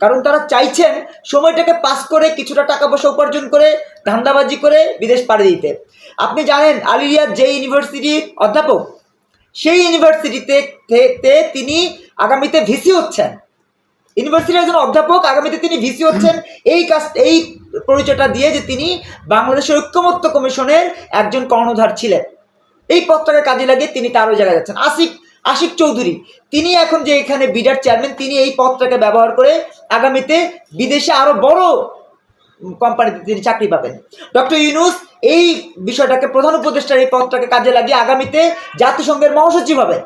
কারণ তারা চাইছেন সময়টাকে পাস করে কিছুটা টাকা পয়সা উপার্জন করে ধান্দাবাজি করে বিদেশ পাড়ি দিতে। আপনি জানেন আলিরিয়ার যে ইউনিভার্সিটির অধ্যাপক, সেই ইউনিভার্সিটিতে তিনি আগামীতে ভিসি হচ্ছেন। ইউনিভার্সিটির একজন অধ্যাপক আগামীতে তিনি ভিসি হচ্ছেন। এই কাজ, এই পরিচয়টা দিয়ে যে তিনি বাংলাদেশের ঐক্যমত্য কমিশনের একজন কর্ণধার ছিলেন। এই পদটাকে কাজে লাগিয়ে তিনি তারও জায়গায় যাচ্ছেন। আশিক আশিক চৌধুরী। তিনি এখন যে এখানে বিডার চেয়ারম্যান, তিনি এই পদটাকে ব্যবহার করে আগামীতে বিদেশে আরও বড় কোম্পানিতে তিনি চাকরি পাবেন। ডক্টর ইউনুস এই বিষয়টাকে প্রধান উপদেষ্টার এই পদটাকে কাজে লাগিয়ে আগামীতে জাতিসংঘের মহাসচিব হবেন।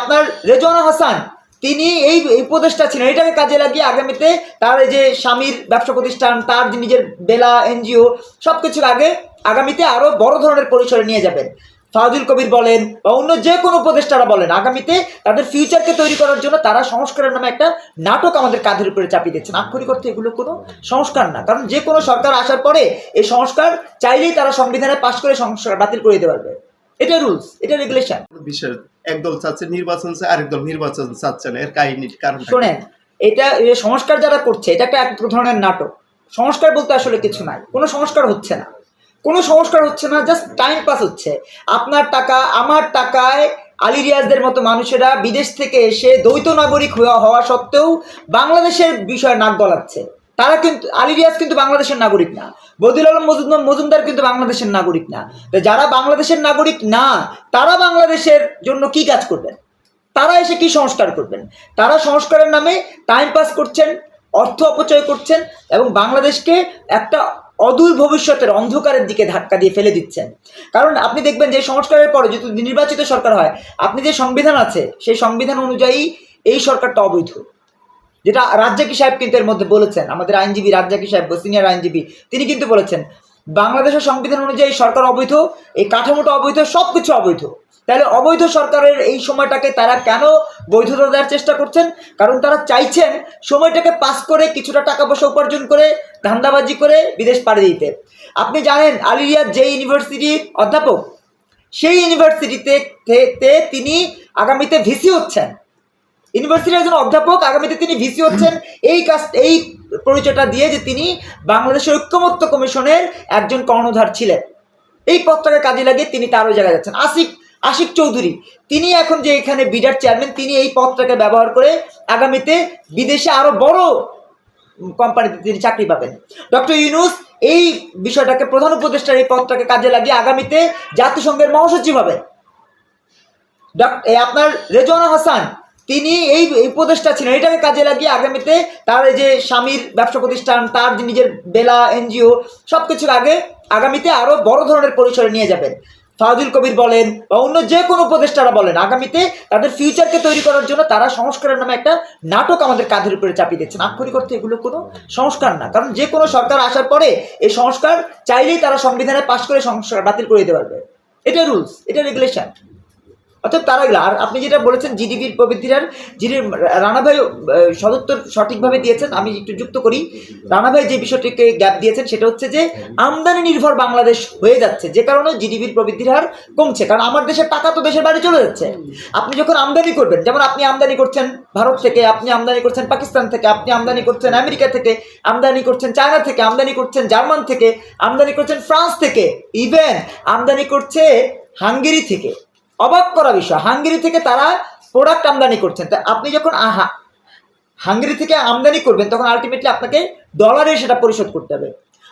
আপনার রেজওয়ানা হাসান, তিনি এই উপদেষ্টা ছিলেন, এটাকে কাজে লাগিয়ে আগামীতে তার এই যে স্বামীর ব্যবসা প্রতিষ্ঠান, তার নিজের বেলা, এনজিও সব কিছুর আগে আগামীতে আরও বড় ধরনের পরিসরে নিয়ে যাবেন। ফাজুল কবির বলেন বা অন্য যে কোনো উপদেষ্টারা বলেন আগামীতে তাদের ফিউচারকে তৈরি করার জন্য তারা সংস্কারের নামে একটা নাটক আমাদের কাঁধের উপরে চাপিয়ে দিচ্ছেন আক্ষরিক অর্থে এগুলো কোনো সংস্কার না কারণ যে কোনো সরকার আসার পরে এই সংস্কার চাইলেই তারা সংবিধানে পাশ করে সংস্কার বাতিল করে দিতে পারবে। এটা রুলস এটা রেগুলেশন বিষয় একদল চাচ্ছে নির্বাচন আরেক দল নির্বাচন চাচ্ছে না এর কাহিনীর কারণ শোনেন এটা এই সংস্কার যারা করছে এটা একটা এক ধরনের নাটক। সংস্কার বলতে আসলে কিছু নাই কোনো সংস্কার হচ্ছে না। কোনো সংস্কার হচ্ছে না জাস্ট টাইম পাস হচ্ছে। আপনার টাকা, আমার টাকায় আলী রিয়াজদের মতো মানুষেরা বিদেশ থেকে এসে দ্বৈত নাগরিক হওয়া সত্ত্বেও বাংলাদেশের বিষয়ে নাক গলাচ্ছে। তারা কিন্তু আলী রিয়াজ কিন্তু বাংলাদেশের নাগরিক না। বদিল আলম মজুমদার মজুমদার কিন্তু বাংলাদেশের নাগরিক না। যারা বাংলাদেশের নাগরিক না, তারা বাংলাদেশের জন্য কি কাজ করবেন? তারা এসে কি সংস্কার করবেন? তারা সংস্কারের নামে টাইম পাস করছেন, অর্থ অপচয় করছেন এবং বাংলাদেশকে একটা অদূর ভবিষ্যতের অন্ধকারের দিকে ধাক্কা দিয়ে ফেলে দিচ্ছেন। কারণ আপনি দেখবেন যে সংস্কারের পরে যেহেতু নির্বাচিত সরকার হয়, আপনি যে সংবিধান আছে, সেই সংবিধান অনুযায়ী এই সরকারটা অবৈধ। যেটা রাজ্জাকি সাহেব কিন্তু এর মধ্যে বলেছেন, আমাদের আইনজীবী রাজ্জাকি সাহেব সিনিয়র আইনজীবী, তিনি কিন্তু বলেছেন, বাংলাদেশের সংবিধান অনুযায়ী সরকার অবৈধ, এই কাঠামোটা অবৈধ সব কিছু অবৈধ। তাহলে অবৈধ সরকারের এই সময়টাকে তারা কেন বৈধতা দেওয়ার চেষ্টা করছেন? কারণ তারা চাইছেন সময়টাকে পাস করে কিছুটা টাকা পয়সা উপার্জন করে ধান্দাবাজি করে বিদেশ পাড়ি দিতে। আপনি জানেন আলিরিয়ার যে ইউনিভার্সিটির অধ্যাপক, সেই ইউনিভার্সিটিতে তিনি আগামীতে ভিসি হচ্ছেন। ইউনিভার্সিটির একজন অধ্যাপক আগামীতে তিনি ভিসি হচ্ছেন। এই কাজ, এই পরিচয়টা দিয়ে যে তিনি বাংলাদেশের ঐক্যমত্য কমিশনের একজন কর্ণধার ছিলেন। এই পদটাকে কাজে লাগিয়ে তিনি তারও জায়গায় যাচ্ছেন। আশিক আশিক চৌধুরী। তিনি এখন যে এখানে বিডার চেয়ারম্যান, তিনি এই পদটাকে ব্যবহার করে আগামীতে বিদেশে আরও বড় কোম্পানিতে তিনি চাকরি পাবেন। ডক্টর ইউনুস এই বিষয়টাকে প্রধান উপদেষ্টার এই পদটাকে কাজে লাগিয়ে আগামীতে জাতিসংঘের মহাসচিব হবেন। আপনার রেজওয়ানা হাসান, তিনি এই উপদেষ্টা ছিলেন। এটাকে কাজে লাগিয়ে আগামীতে তার এই যে স্বামীর ব্যবসা প্রতিষ্ঠান, তার নিজের বেলা, এনজিও সব কিছুর আগে আগামীতে আরও বড় ধরনের পরিসরে নিয়ে যাবেন। ফাজুল কবির বলেন বা অন্য যে কোনো উপদেষ্টারা বলেন, আগামীতে তাদের ফিউচারকে তৈরি করার জন্য তারা সংস্কারের নামে একটা নাটক আমাদের কাঁধের উপরে চাপিয়ে দিচ্ছেন। আক্ষরিক অর্থে এগুলো কোনো সংস্কার না, কারণ যে কোনো সরকার আসার পরে এই সংস্কার চাইলেই তারা সংবিধানে পাশ করে সংস্কার বাতিল করে দিতে পারবে। এটা রুলস এটা রেগুলেশন অর্থাৎ তারা এগুলো আর আপনি যেটা বলেছেন জিডিপির প্রবৃদ্ধির হার জিডি রানা ভাই আহ, সদুত্তর সঠিকভাবে দিয়েছেন আমি একটু যুক্ত করি। রানা ভাই যে বিষয়টিকে গ্যাপ দিয়েছেন সেটা হচ্ছে যে আমদানি নির্ভর বাংলাদেশ হয়ে যাচ্ছে যে কারণে জিডিপির প্রবৃদ্ধির হার কমছে। কারণ আমার দেশের টাকা তো দেশের বাইরে চলে যাচ্ছে। আপনি যখন আমদানি করবেন যেমন আপনি আমদানি করছেন ভারত থেকে আপনি আমদানি করছেন পাকিস্তান থেকে আপনি আমদানি করছেন আমেরিকা থেকে আমদানি করছেন চায়না থেকে আমদানি করছেন জার্মান থেকে আমদানি করছেন ফ্রান্স থেকে ইভেন আমদানি করছে হাঙ্গেরি থেকে। অবাক করা বিষয়। হাঙ্গেরি থেকে তারা প্রোডাক্ট আমদানি করছেন। তা আপনি যখন আহা, হাঙ্গেরি থেকে আমদানি করবেন, তখন আলটিমেটলি আপনাকে ডলারে সেটা পরিশোধ করতে হবে।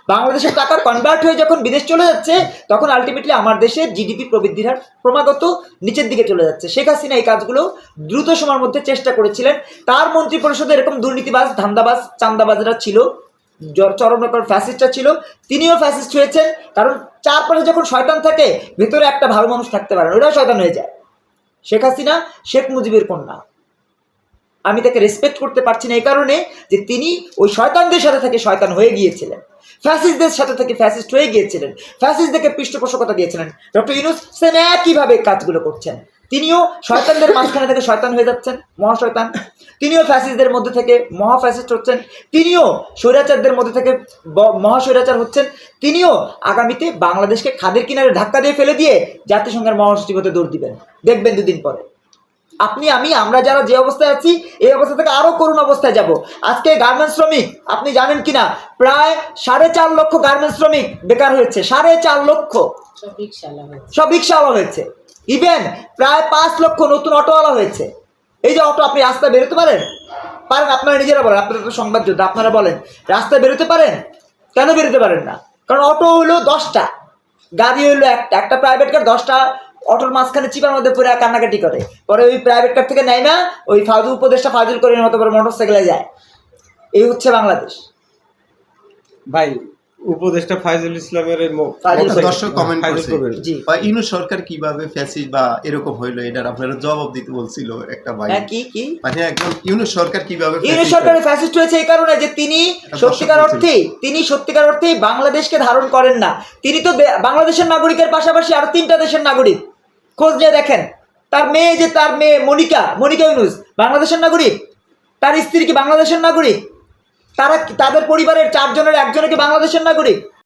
বাংলাদেশের টাকা কনভার্ট হয়ে যখন বিদেশ চলে যাচ্ছে, তখন আলটিমেটলি আমার দেশের জিডিপি প্রবৃদ্ধির হার ক্রমাগত নিচের দিকে চলে যাচ্ছে। শেখ হাসিনা এই কাজগুলো দ্রুত সময়ের মধ্যে চেষ্টা করেছিলেন। তার মন্ত্রী পরিষদে এরকম দুর্নীতিবাজ, ধান্দাবাজ, চান্দাবাজরা ছিল। জ- চরম ফ্যাসিস্টটা ছিল। তিনিও ফ্যাসিস্ট হয়েছেন কারণ চারপাশে যখন শয়তান থাকে ভেতরে একটা ভালো মানুষ থাকতে পারে না, ওরাও শয়তান হয়ে যায়। শেখ হাসিনা শেখ মুজিবের কন্যা। আমি তাকে রেসপেক্ট করতে পারছি না এই কারণে যে তিনি ওই শয়তানদের সাথে থেকে শয়তান হয়ে গিয়েছিলেন। ফ্যাসিস্টদের সাথে থেকে ফ্যাসিস্ট হয়ে গিয়েছিলেন। ফ্যাসিস্টদেরকে পৃষ্ঠপোষকতা দিয়েছিলেন। ডক্টর ইউনুস সেম একইভাবে কাজগুলো করছেন। তিনিও শয়তানদের মাঝখানে থেকে শয়তান হয়ে যাচ্ছেন, মহাশয়তান। তিনিও ফ্যাসিস্টদের মধ্যে থেকে মহা ফ্যাসিস্ট হচ্ছেন। তিনিও স্বৈরাচারদের মধ্যে থেকে ব- মহা স্বৈরাচার হচ্ছেন। তিনিও আগামীতে বাংলাদেশকে খাদের কিনারে ধাক্কা দিয়ে ফেলে দিয়ে জাতিসংঘের মহাসচিব হতে দৌড় দিবেন। দেখবেন দুদিন পরে। আপনি, আমি, আমরা যারা যে অবস্থায় আছি, এই অবস্থা থেকে আরও করুণ অবস্থায় যাব। আজকে গার্মেন্টস শ্রমিক, আপনি জানেন কিনা? প্রায় সাড়ে চার লক্ষ গার্মেন্টস শ্রমিক বেকার হয়েছে। সাড়ে চার লক্ষ। সব রিক্সাওয়ালা হয়েছে হয়েছে। ইভেন প্রায় পাঁচ লক্ষ নতুন অটোওয়ালা হয়েছে। এই যে অটো আপনি রাস্তায় বেরোতে পারেন? পারেন আপনারা নিজেরা বলেন আপনারা তো সংবাদ যোদ্ধা আপনারা বলেন রাস্তায় বেরোতে পারেন? কেন বেরোতে পারেন না? কারণ অটো হইল দশটা গাড়ি হইল একটা একটা প্রাইভেট কার দশটা অটোর মাঝখানে চিপার মধ্যে পরে কান্নাকাটি করে। পরে ওই প্রাইভেট কার থেকে নেয় না ওই ফাজুল উপদেশটা ফাজুল করে মতো পরে মোটর সাইকেলে যায়। এই হচ্ছে বাংলাদেশ। ভাই উপদেষ্টা ফাইজুল ইসলামের দর্শক করছে। বা ইনু সরকার কীভাবে বা এরকম হইল? এটার আপনারা জবাব দিতে বলছিল একটা ভাই। হ্যাঁ কি কি? মানে একদম ইউনু সরকার কীভাবে সরকারের ফ্যাসিস্ট হয়েছে? এই কারণে যে তিনি সত্যিকার অর্থে তিনি সত্যিকার অর্থেই বাংলাদেশকে ধারণ করেন না। তিনি তো বাংলাদেশের নাগরিকের পাশাপাশি আরও তিনটা দেশের নাগরিক। খোঁজ নিয়ে দেখেন। তার মেয়ে যে তার মেয়ে মনিকা মনিকা ইউনুস বাংলাদেশের নাগরিক। তার স্ত্রী কি বাংলাদেশের নাগরিক? তারা তাদের পরিবারের চারজনের একজনকে বাংলাদেশের নাগরিক?